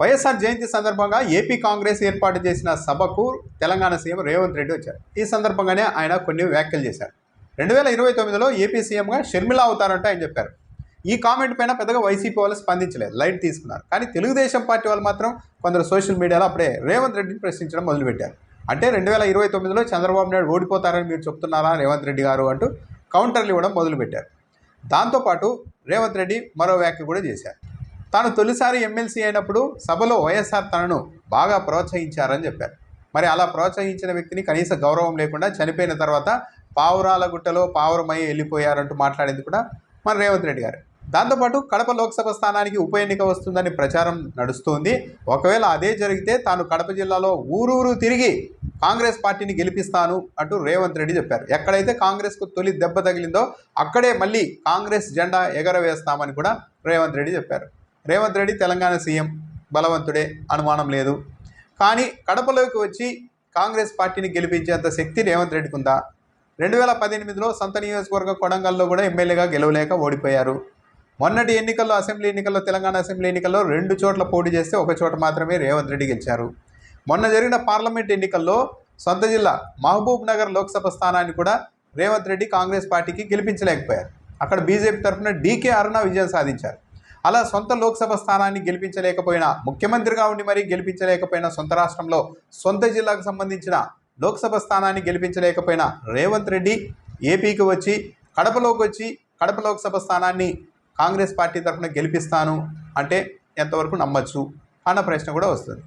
వైఎస్ఆర్ జయంతి సందర్భంగా ఏపీ కాంగ్రెస్ ఏర్పాటు చేసిన సభకు తెలంగాణ సీఎం రేవంత్ రెడ్డి వచ్చారు. ఈ సందర్భంగానే ఆయన కొన్ని వ్యాఖ్యలు చేశారు. రెండు వేల ఇరవై తొమ్మిదిలో ఏపీ సీఎంగా షర్మిల అవుతారంటే ఆయన చెప్పారు. ఈ కామెంట్ పైన పెద్దగా వైసీపీ వాళ్ళు స్పందించలేదు లైట్ తీసుకున్నారు. కానీ తెలుగుదేశం పార్టీ వాళ్ళు మాత్రం కొందరు సోషల్ మీడియాలో అప్పుడే రేవంత్ రెడ్డిని ప్రశ్నించడం మొదలుపెట్టారు. అంటే రెండు వేల ఇరవై తొమ్మిదిలో చంద్రబాబు నాయుడు ఓడిపోతారని మీరు చెప్తున్నారా రేవంత్ రెడ్డి గారు అంటూ కౌంటర్లు ఇవ్వడం మొదలుపెట్టారు. దాంతోపాటు రేవంత్ రెడ్డి మరో వ్యాఖ్య కూడా చేశారు. తాను తొలిసారి ఎమ్మెల్సీ అయినప్పుడు సభలో వైఎస్ఆర్ తనను బాగా ప్రోత్సహించారని చెప్పారు. మరి అలా ప్రోత్సహించిన వ్యక్తిని కనీస గౌరవం లేకుండా చనిపోయిన తర్వాత పావురాల గుట్టలో పావురమై వెళ్ళిపోయారంటూ మాట్లాడింది కూడా మన రేవంత్ రెడ్డి గారు. దాంతోపాటు కడప లోక్సభ స్థానానికి ఉప ఎన్నిక వస్తుందని ప్రచారం నడుస్తోంది. ఒకవేళ అదే జరిగితే తాను కడప జిల్లాలో ఊరూరు తిరిగి కాంగ్రెస్ పార్టీని గెలిపిస్తాను అంటూ రేవంత్ రెడ్డి చెప్పారు. ఎక్కడైతే కాంగ్రెస్కు తొలి దెబ్బ తగిలిందో అక్కడే మళ్ళీ కాంగ్రెస్ జెండా ఎగరవేస్తామని కూడా రేవంత్ రెడ్డి చెప్పారు. రేవంత్ రెడ్డి తెలంగాణ సీఎం బలవంతుడే అనుమానం లేదు. కానీ కడపలోకి వచ్చి కాంగ్రెస్ పార్టీని గెలిపించేంత శక్తి రేవంత్ రెడ్డికి ఉందా? రెండు వేల పద్దెనిమిదిలో సొంత నియోజకవర్గ కొడంగల్లో కూడా ఎమ్మెల్యేగా గెలవలేక ఓడిపోయారు. మొన్నటి ఎన్నికల్లో అసెంబ్లీ ఎన్నికల్లో తెలంగాణ అసెంబ్లీ ఎన్నికల్లో రెండు చోట్ల పోటీ చేస్తే ఒక చోట మాత్రమే రేవంత్ రెడ్డి గెలిచారు. మొన్న జరిగిన పార్లమెంట్ ఎన్నికల్లో సొంత జిల్లా మహబూబ్ నగర్ లోక్సభ స్థానాన్ని కూడా రేవంత్ రెడ్డి కాంగ్రెస్ పార్టీకి గెలిపించలేకపోయారు. అక్కడ బీజేపీ తరఫున డీకే అరుణ విజయం సాధించారు. అలా సొంత లోక్సభ స్థానాన్ని గెలిపించలేకపోయినా ముఖ్యమంత్రిగా ఉండి మరీ గెలిపించలేకపోయినా సొంత రాష్ట్రంలో సొంత జిల్లాకు సంబంధించిన లోక్సభ స్థానాన్ని గెలిపించలేకపోయినా రేవంత్ రెడ్డి ఏపీకి వచ్చి కడపలోకి వచ్చి కడప లోక్సభ స్థానాన్ని కాంగ్రెస్ పార్టీ తరఫున గెలిపిస్తాను అంటే ఎంతవరకు నమ్మచ్చు అన్న ప్రశ్న కూడా వస్తుంది.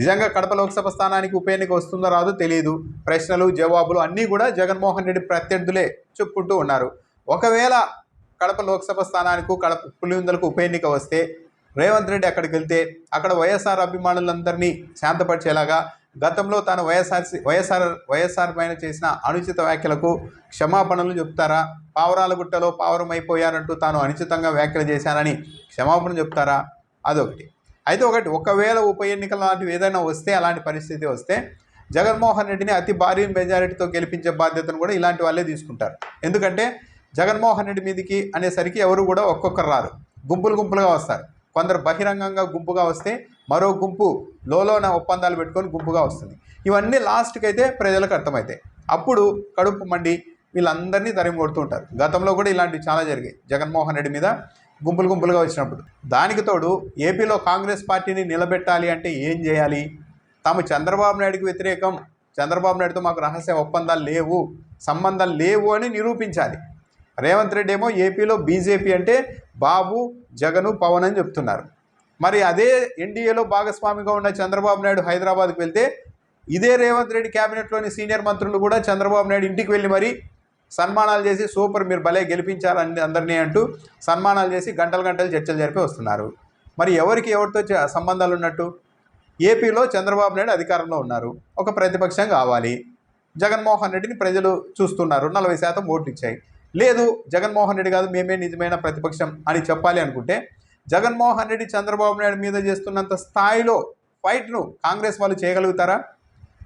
నిజంగా కడప లోక్సభ స్థానానికి ఉప ఎన్నిక వస్తుందో రాదో తెలియదు ప్రశ్నలు జవాబులు అన్నీ కూడా జగన్మోహన్ రెడ్డి ప్రత్యర్థులే చెప్పుకుంటూ ఉన్నారు. ఒకవేళ కడప లోక్సభ స్థానానికి కడప పులివెందులకు ఉప ఎన్నిక వస్తే రేవంత్ రెడ్డి అక్కడికి వెళ్తే అక్కడ వైఎస్ఆర్ అభిమానులందరినీ శాంతపరిచేలాగా గతంలో తాను వైఎస్ఆర్ వైఎస్ఆర్ వైఎస్ఆర్ పైన చేసిన అనుచిత వ్యాఖ్యలకు క్షమాపణలు చెప్తారా? పావురాల గుట్టలో పావురం అయిపోయారంటూ తాను అనుచితంగా వ్యాఖ్యలు చేశానని క్షమాపణ చెప్తారా? అదొకటి. అయితే ఒకటి ఒకవేళ ఉప ఎన్నికల లాంటివి ఏదైనా వస్తే అలాంటి పరిస్థితి వస్తే జగన్మోహన్ రెడ్డిని అతి భారీ మెజారిటీతో గెలిపించే బాధ్యతను కూడా ఇలాంటి వాళ్ళే తీసుకుంటారు. ఎందుకంటే జగన్మోహన్ రెడ్డి మీదకి అనేసరికి ఎవరు కూడా ఒక్కొక్కరు రారు. గుంపులు గుంపులుగా వస్తారు. కొందరు బహిరంగంగా గుంపుగా వస్తే మరో గుంపు లోలోన ఒప్పందాలు పెట్టుకొని గుంపుగా వస్తుంది. ఇవన్నీ లాస్ట్కి అయితే ప్రజలకు అర్థమవుతాయి అప్పుడు కడుపు మండి వీళ్ళందరినీ తరిమి కొడుతూ ఉంటారు. గతంలో కూడా ఇలాంటివి చాలా జరిగాయి. జగన్మోహన్ రెడ్డి మీద గుంపులు గుంపులుగా వచ్చినప్పుడు. దానికి తోడు ఏపీలో కాంగ్రెస్ పార్టీని నిలబెట్టాలి అంటే ఏం చేయాలి? తాము చంద్రబాబు నాయుడుకి వ్యతిరేకం. చంద్రబాబు నాయుడుతో మాకు రహస్య ఒప్పందాలు లేవు. సంబంధాలు లేవు అని నిరూపించాలి. రేవంత్ రెడ్డి ఏమో ఏపీలో బీజేపీ అంటే బాబు జగను పవన్ అని చెప్తున్నారు. మరి అదే ఎన్డీఏలో భాగస్వామిగా ఉన్న చంద్రబాబు నాయుడు హైదరాబాద్కి వెళ్తే ఇదే రేవంత్ రెడ్డి క్యాబినెట్లోని సీనియర్ మంత్రులు కూడా చంద్రబాబు నాయుడు ఇంటికి వెళ్ళి మరి సన్మానాలు చేసి సూపర్ మీరు భలే గెలిపించాలని అందరినీ అంటూ సన్మానాలు చేసి గంటలు గంటలు చర్చలు జరిపి వస్తున్నారు. మరి ఎవరికి ఎవరితో సంబంధాలు ఉన్నట్టు? ఏపీలో చంద్రబాబు నాయుడు అధికారంలో ఉన్నారు. ఒక ప్రతిపక్షం కావాలి. జగన్మోహన్ రెడ్డిని ప్రజలు చూస్తున్నారు. నలభై శాతం ఓట్లు ఇచ్చాయి లేదు జగన్మోహన్ రెడ్డి కాదు మేమే నిజమైన ప్రతిపక్షం అని చెప్పాలి అనుకుంటే జగన్మోహన్ రెడ్డి చంద్రబాబు నాయుడు మీద చేస్తున్నంత స్థాయిలో ఫైట్ను కాంగ్రెస్ వాళ్ళు చేయగలుగుతారా?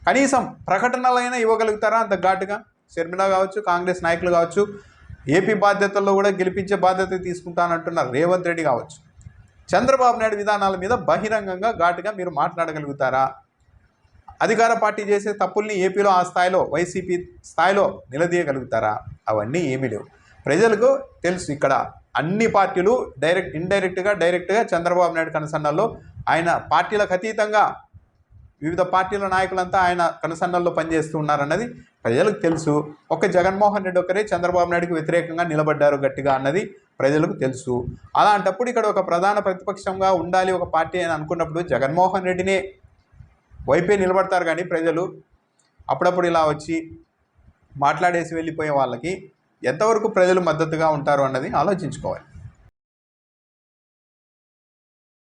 కనీసం ప్రకటనలైనా ఇవ్వగలుగుతారా అంత ఘాటుగా? షర్మిల కావచ్చు కాంగ్రెస్ నాయకులు కావచ్చు ఏపీ బాధ్యతల్లో కూడా గెలిపించే బాధ్యత తీసుకుంటానంటున్న రేవంత్ రెడ్డి కావచ్చు. చంద్రబాబు నాయుడు విధానాల మీద బహిరంగంగా ఘాటుగా మీరు మాట్లాడగలుగుతారా? అధికార పార్టీ చేసే తప్పుల్ని ఏపీలో ఆ స్థాయిలో వైసీపీ స్థాయిలో నిలదీయగలుగుతారా? అవన్నీ ఏమీ లేవు. ప్రజలకు తెలుసు ఇక్కడ అన్ని పార్టీలు డైరెక్ట్ ఇండైరెక్ట్గా డైరెక్ట్గా చంద్రబాబు నాయుడు కనసన్నల్లో ఆయన పార్టీలకు అతీతంగా వివిధ పార్టీల నాయకులంతా ఆయన కనుసన్నల్లో పనిచేస్తూ ఉన్నారన్నది ప్రజలకు తెలుసు. ఒక జగన్మోహన్ రెడ్డి ఒకరే చంద్రబాబు నాయుడుకి వ్యతిరేకంగా నిలబడ్డారు గట్టిగా అన్నది ప్రజలకు తెలుసు. అలాంటప్పుడు ఇక్కడ ఒక ప్రధాన ప్రతిపక్షంగా ఉండాలి ఒక పార్టీ అని అనుకున్నప్పుడు జగన్మోహన్ రెడ్డినే వైపే నిలబడతారు కానీ ప్రజలు అప్పుడప్పుడు ఇలా వచ్చి మాట్లాడేసి వెళ్ళిపోయే వాళ్ళకి ఎంతవరకు ప్రజలు మద్దతుగా ఉంటారు అన్నది ఆలోచించుకోవాలి.